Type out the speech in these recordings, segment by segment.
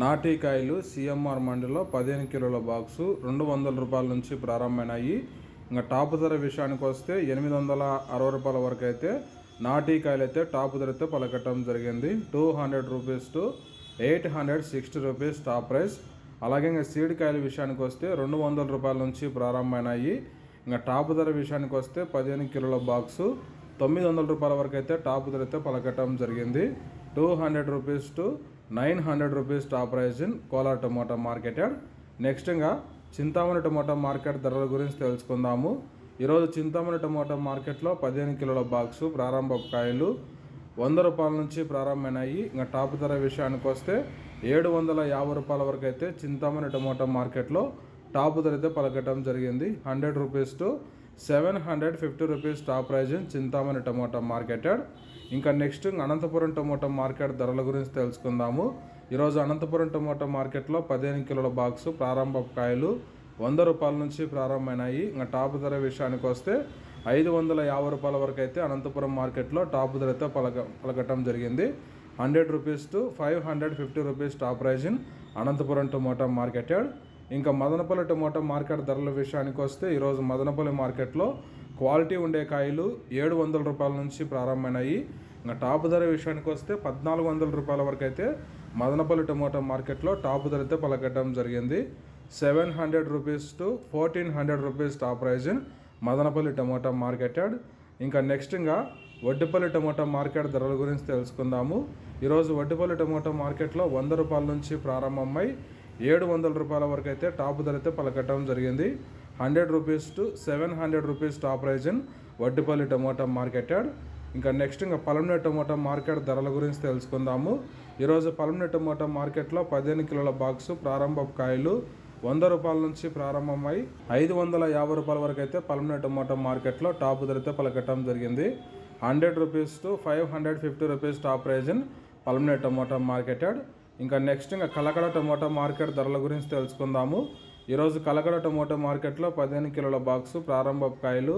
నాటికాయలు CMR మండిలో పదిహేను కిలోల box రెండు వందల రూపాయల నుంచి ప్రారంభమైనాయి. ఇంకా టాప్ ధర విషయానికి వస్తే ఎనిమిది వందల అరవై రూపాయల వరకు అయితే నాటికాయలు అయితే టాప్ ధరతో పలకట్టడం పలకటం జరిగింది. Two hundred rupees to eight hundred sixty rupees top price. అలాగే ఇంకా సీడ్ కాయల విషయానికి వస్తే రెండు వందల రూపాయల నుంచి ప్రారంభమైనాయి. ఇంకా టాప్ ధర విషయానికి వస్తే పదిహేను కిలోల బాక్సు తొమ్మిది వందల రూపాయల వరకు అయితే టాప్ ధరతో పలకట్టడం పలకటం జరిగింది. Two hundred rupees to nine hundred rupees top price in Kolar tomato market yard. Next ఇంకా చింతామణి టమోటా మార్కెట్ ధరల గురించి తెలుసుకుందాము. ఈరోజు చింతామణి టమోటా మార్కెట్లో పదిహేను కిలోల బాక్సు ప్రారంభ కాయలు వంద రూపాయల నుంచి ప్రారంభమైనాయి. ఇంకా టాప్ ధర విషయానికి వస్తే ఏడు వందల యాభై రూపాయల వరకు అయితే చింతామణి టమోటా మార్కెట్లో టాప్ ధర అయితే పలకటం జరిగింది. Hundred rupees two seven hundred fifty rupees top price Chintamani tomato marketed. ఇంకా నెక్స్ట్ అనంతపురం టమోటా మార్కెట్ ధరల గురించి తెలుసుకుందాము. ఈరోజు అనంతపురం టమోటా మార్కెట్లో పదిహేను కిలోల బాక్సు ప్రారంభ కాయలు వంద రూపాయల నుంచి ప్రారంభమైనాయి. ఇంకా టాప్ ధర విషయానికి వస్తే ఐదు వందల యాభై రూపాయల వరకు అయితే అనంతపురం మార్కెట్లో టాప్ ధరతో పలక పలకటం జరిగింది. Hundred rupees to five hundred fifty rupees top prize in Anantapuram tomato marketed. ఇంకా మదనపల్లి టమోటా మార్కెట్ ధరల విషయానికి వస్తే ఈరోజు మదనపల్లి మార్కెట్లో క్వాలిటీ ఉండే కాయలు ఏడు వందల రూపాయల నుంచి ప్రారంభమైనాయి. ఇంకా టాప్ ధర విషయానికి వస్తే పద్నాలుగు వందల రూపాయల వరకు అయితే మదనపల్లి టమోటా మార్కెట్లో టాప్ ధర అయితే పలకటం జరిగింది. Seven hundred rupees to fourteen hundred rupees top prize in Madanapalle tomato marketed ఇంకా నెక్స్ట్ ఇంకా వడ్డిపల్లి టమోటా మార్కెట్ ధరల గురించి తెలుసుకుందాము. ఈరోజు వడ్డిపల్లి టమోటా మార్కెట్లో వంద రూపాయల నుంచి ప్రారంభమై ఏడు వందల రూపాయల వరకు అయితే టాప్ ధర అయితే పలకట్టడం జరిగింది. Hundred rupees to seven hundred rupees top prize in Vaddipalli tomato market ఇంకా నెక్స్ట్ ఇంకా పలమనే టమోటా మార్కెట్ ధరల గురించి తెలుసుకుందాము. ఈరోజు పలమనే టమోటా మార్కెట్లో పదిహేను కిలోల బాక్సు ప్రారంభ కాయలు వంద రూపాయల నుంచి ప్రారంభమై ఐదు వందల యాభై రూపాయల వరకు అయితే పలమనే టమోటా మార్కెట్లో టాప్ ధరతో పలకట్టడం జరిగింది. Hundred rupees to five hundred fifty rupees top prize in Palamaner tomato marketed. ఇంకా నెక్స్ట్ ఇంకా కలకడ టమోటా మార్కెట్ ధరల గురించి తెలుసుకుందాము. ఈరోజు కలకడ టమోటా మార్కెట్లో పదిహేను కిలోల బాక్సు ప్రారంభ కాయలు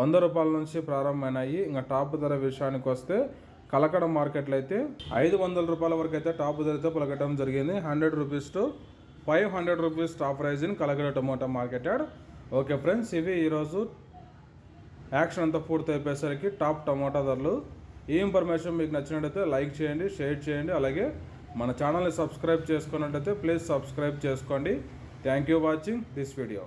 వంద రూపాయల నుంచి ప్రారంభమైనాయి. ఇంకా టాప్ ధర విషయానికి వస్తే కలకడ మార్కెట్లో అయితే ఐదు వందల రూపాయల వరకు అయితే టాప్ ధరతో పలకటం జరిగింది. Hundred rupees to five hundred rupees top prize in Kalakada tomato market okay friends ఇవి ఈరోజు యాక్షన్ అంతా పూర్తి అయిపోయేసరికి టాప్ టమోటా ధరలు. ఈ ఇన్ఫర్మేషన్ మీకు నచ్చినట్టయితే లైక్ చేయండి షేర్ చేయండి అలాగే మన ఛానల్ని సబ్స్క్రైబ్ చేసుకున్నట్టయితే ప్లీజ్ సబ్స్క్రైబ్ చేసుకోండి. Thank you watching this video